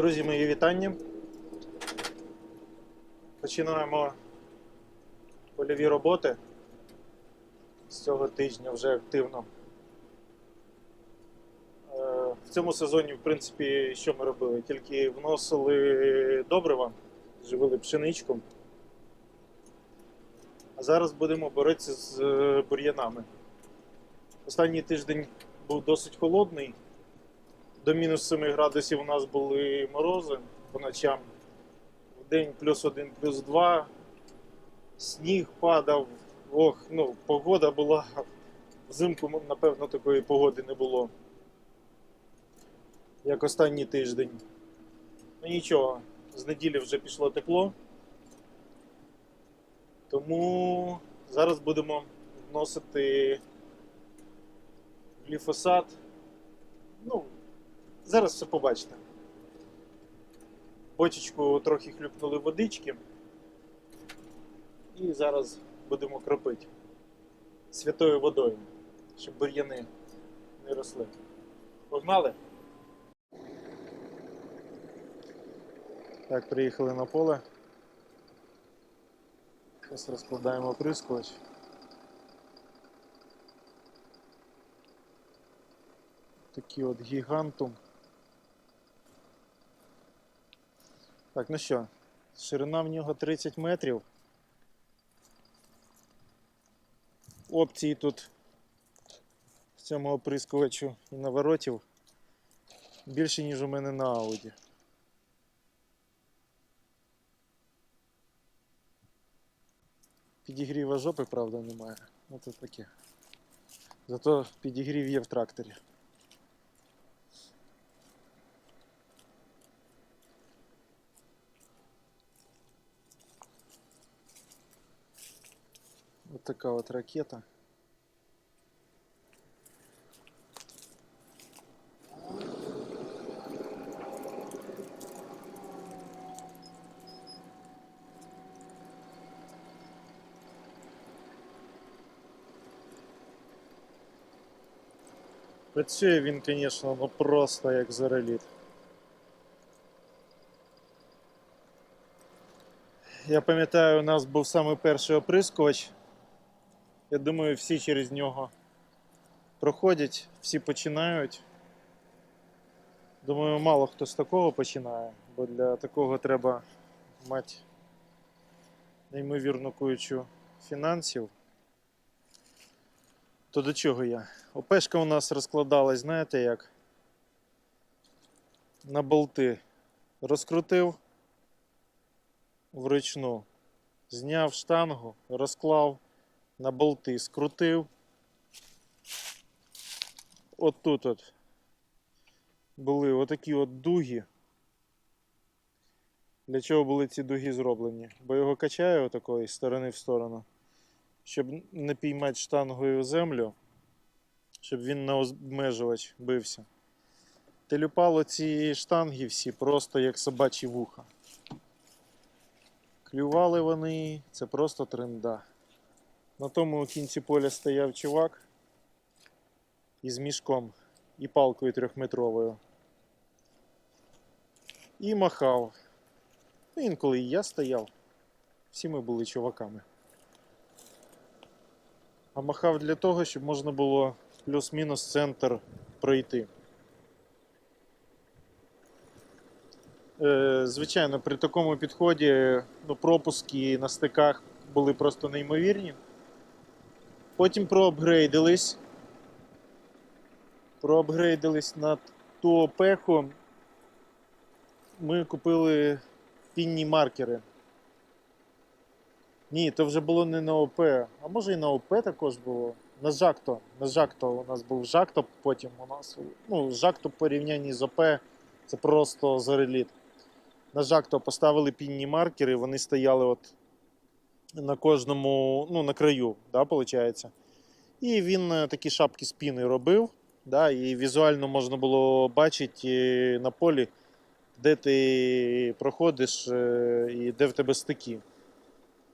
Друзі, мої вітання. Починаємо польові роботи з цього тижня вже активно. Е, В цьому сезоні, в принципі, що ми робили? Тільки вносили добрива, живили пшеничку. А зараз будемо боротися з е, бур'янами. Останній тиждень був досить холодний. До мінус 7 градусів у нас були морози по ночам. В день плюс 1, плюс 2. Сніг падав. Ох, ну, погода була. Взимку, напевно, такої погоди не було. Як останній тиждень. Ну нічого, з неділі вже пішло тепло. Тому зараз будемо вносити гліфосат. Ну, зараз все побачите. Бочечку трохи хлюпнули водички. І зараз будемо кропити святою водою, щоб бур'яни не росли. Погнали? Так, приїхали на поле. Зараз розкладаємо оприскувач. Такий от гігантум. Так, ну що, ширина в нього 30 метрів. Опції тут в цьому оприскувачу і наворотів більше, ніж у мене на Ауді. Підігріва жопи, правда, немає. Ну це таке. Зато підігрів є в тракторі. Вот такая вот ракета. Працює він, звісно, ну просто як зареліт. Я пам'ятаю, у нас був самий перший оприскувач. Я думаю, всі через нього проходять, всі починають. Думаю, мало хто з такого починає, бо для такого треба мати неймовірну кучу фінансів. То до чого я? ОПшка у нас розкладалась, знаєте як? На болти. Розкрутив вручну, зняв штангу, розклав на болти, скрутив. От тут от були отакі от дуги. Для чого були ці дуги зроблені? Бо його качає отакої сторони в сторону, щоб не піймати штангою землю, щоб він на обмежувач бився. Телюпало ці штанги всі просто як собачі вуха. Клювали вони, це просто тренда. На тому кінці поля стояв чувак із мішком і палкою трьохметровою. І махав. Ну, інколи і я стояв. Всі ми були чуваками. А махав для того, щоб можна було плюс-мінус центр пройти. Е, Звичайно, при такому підході ну, пропуски на стиках були просто неймовірні. Потім проапгрейдились. Проапгрейдились на ту опеху. Ми купили пінні маркери. Ні, то вже було не на ОП, а може і на ОП також було. На Жакто. На Жакто у нас був Жакто, потім у нас. Ну, Жакто порівнянні з ОП це просто зареліт. На Жакто поставили пінні маркери, вони стояли от на кожному, ну, на краю, да, виходить. І він е, такі шапки з піни робив. Да, і візуально можна було бачити е, на полі, де ти проходиш е, і де в тебе стики.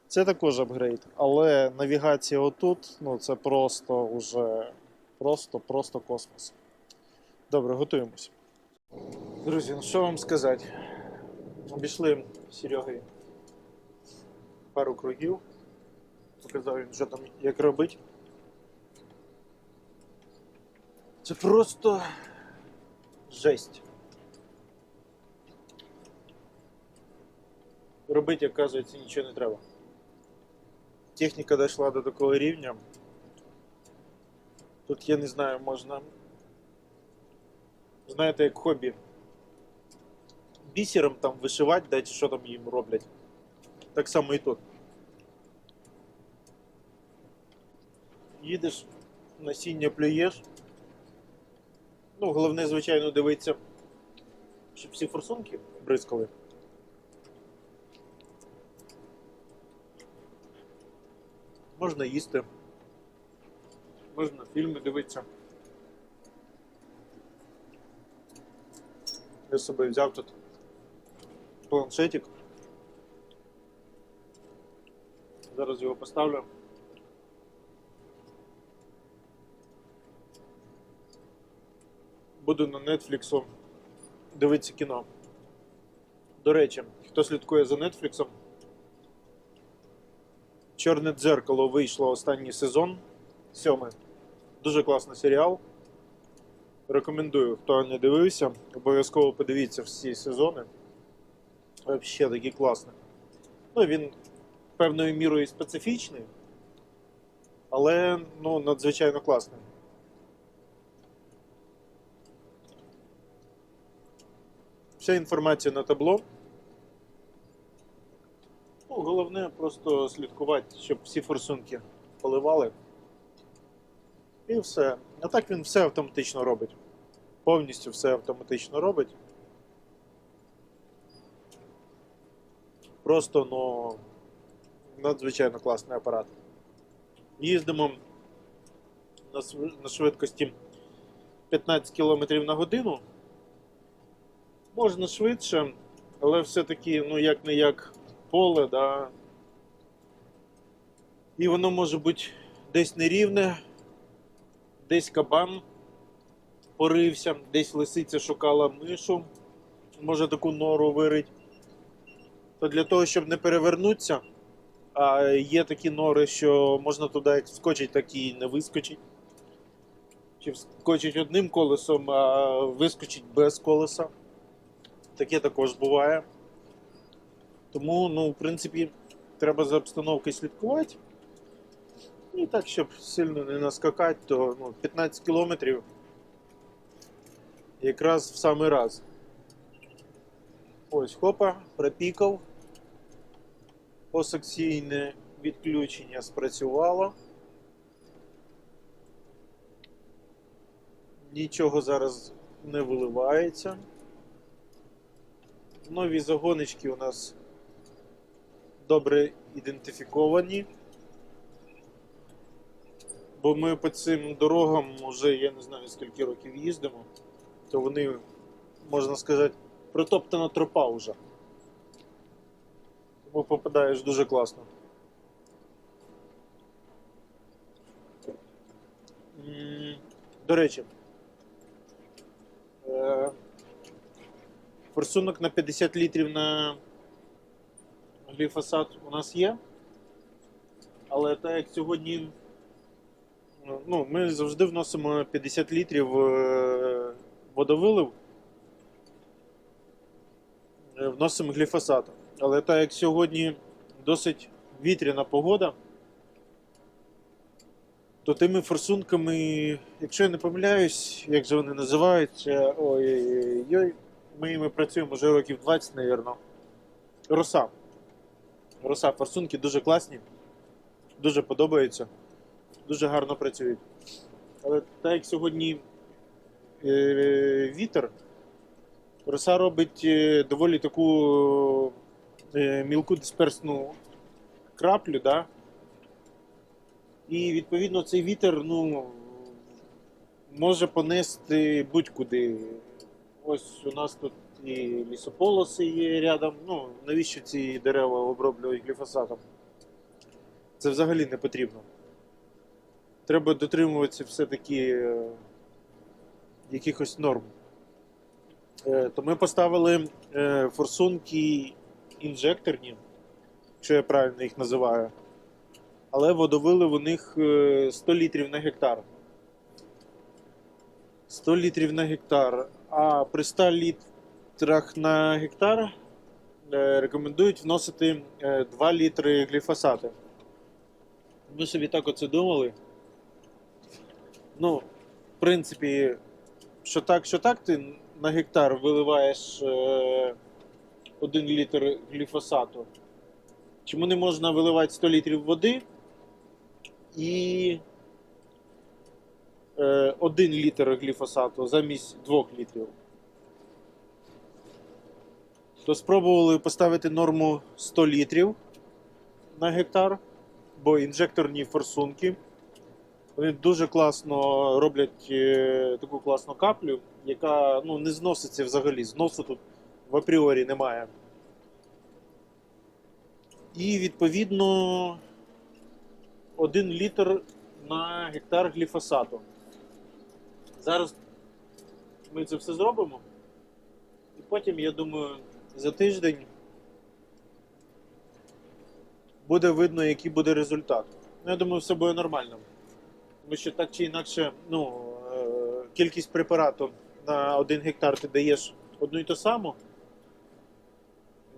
Це також апгрейд. Але навігація отут, ну це просто уже просто, просто космос. Добре, готуємось. Друзі, ну що вам сказати? Обійшли з Серегою пару кругів. Показав їм, що там як робити. Це просто жесть. Робити, оказується, нічого не треба. Техніка дійшла до такого рівня. Тут я не знаю, можна. Знаєте, як хобі. Бісером там вишивати, дайте, що там їм роблять. Так само і тут. Їдеш, насіння плюєш. Ну, головне, звичайно, дивитися, щоб всі форсунки бризкали. Можна їсти. Можна фільми дивитися. Я з собою взяв тут планшетик. Зараз його поставлю. Буду на Netflix дивитися кіно. До речі, хто слідкує за Netflix, Чорне дзеркало вийшло останній сезон. Сьомий. Дуже класний серіал. Рекомендую, хто не дивився, обов'язково подивіться всі сезони. Взагалі такий класний. Ну, він певною мірою специфічний, але ну, надзвичайно класний. Вся інформація на табло. Ну, головне просто слідкувати, щоб всі форсунки поливали. І все. А так він все автоматично робить. Повністю все автоматично робить. Просто, ну, надзвичайно класний апарат. Їздимо на, швидкості 15 км на годину. Можна швидше, але все-таки, ну, як не як поле, да. І воно може бути десь нерівне, десь кабан порився, десь лисиця шукала мишу, може таку нору вирить. То для того, щоб не перевернутися, а є такі нори, що можна туди як вскочить, так і не вискочить. Чи вскочить одним колесом, а вискочить без колеса. Таке також буває. Тому, ну, в принципі, треба за обстановкою слідкувати. І так, щоб сильно не наскакати, то ну, 15 кілометрів якраз в самий раз. Ось, хопа, пропікав. Посекційне відключення спрацювало. Нічого зараз не виливається. Нові загонички у нас добре ідентифіковані. Бо ми по цим дорогам вже я не знаю скільки років їздимо, то вони, можна сказати, протоптана тропа вже. Попадаєш дуже класно. До речі, е, форсунок на 50 літрів на гліфосат у нас є. Але так як сьогодні ну, ми завжди вносимо 50 літрів е, водовилив, е, вносимо гліфосат. Але так як сьогодні досить вітряна погода, то тими форсунками, якщо я не помиляюсь, як же вони називаються, ой-ой-ой, ми їми працюємо вже років 20, мабуть. Роса. Роса форсунки дуже класні, дуже подобаються, дуже гарно працюють. Але так як сьогодні е, вітер, роса робить е, доволі таку мілку дисперсну краплю, да? і відповідно цей вітер ну, може понести будь-куди. Ось у нас тут і лісополоси є рядом. Ну, навіщо ці дерева оброблюють гліфосатом? Це взагалі не потрібно. Треба дотримуватися все-таки е, якихось норм. Е, То ми поставили е, форсунки інжекторні, якщо я правильно їх називаю. Але водовилив у них е, 100 літрів на гектар. 100 літрів на гектар. А при 100 літрах на гектар е, рекомендують вносити е, 2 літри гліфосати. Ми собі так оце думали. Ну, в принципі, що так, що так, ти на гектар виливаєш е, 1 літр гліфосату. Чому не можна виливати 100 літрів води і е, 1 літр гліфосату замість 2 літрів? То спробували поставити норму 100 літрів на гектар, бо інжекторні форсунки. Вони дуже класно роблять е, таку класну каплю, яка ну, не зноситься взагалі. Зносу тут в апріорі немає. І відповідно 1 літр на гектар гліфосату. Зараз ми це все зробимо. І потім, я думаю, за тиждень буде видно, який буде результат. Ну, я думаю, все буде нормально. Тому що так чи інакше, ну, е, кількість препарату на 1 гектар ти даєш одну і ту саму.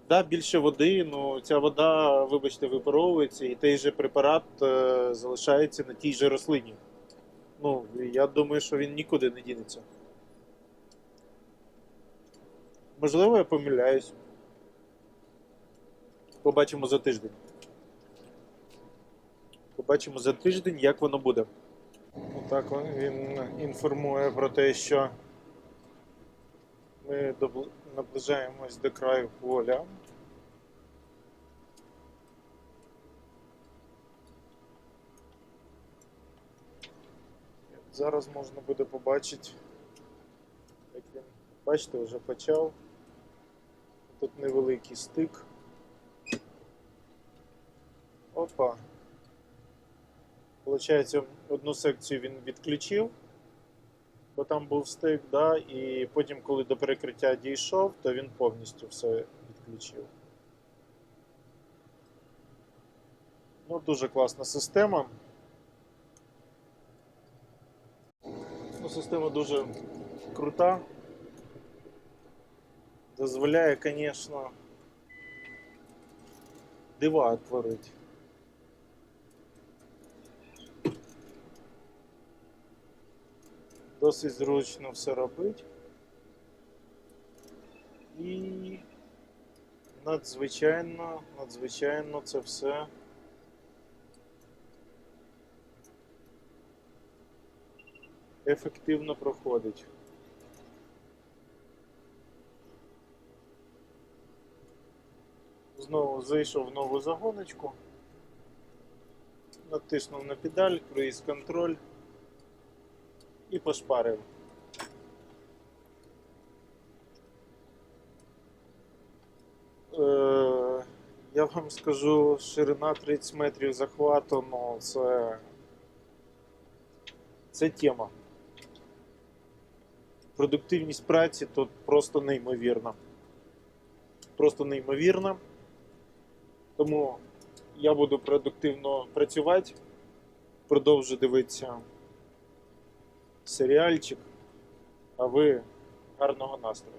Да, більше води, ну ця вода, вибачте, випаровується, і той же препарат е, залишається на тій же рослині. Ну, я думаю, що він нікуди не дінеться. Можливо, я помиляюсь. Побачимо за тиждень. Побачимо за тиждень, як воно буде. Отак він інформує про те, що ми наближаємось до краю поля. Зараз можна буде побачити, як він, бачите, вже почав. Тут невеликий стик. Опа. Получається, одну секцію він відключив, бо там був стик, да, і потім, коли до перекриття дійшов, то він повністю все відключив. Ну, дуже класна система. Ну, система дуже крута. Дозволяє, звісно, дива творити. Досить зручно все робить. І надзвичайно, надзвичайно це все. Ефективно проходить. Знову зайшов в нову загоночку, натиснув на педаль, круїз контроль і пошпарив. Е, я вам скажу, ширина 30 метрів захвату, ну це. Це тема. Продуктивність праці тут просто неймовірна. Просто неймовірна. Тому я буду продуктивно працювати, продовжу дивитися серіальчик, а ви гарного настрою.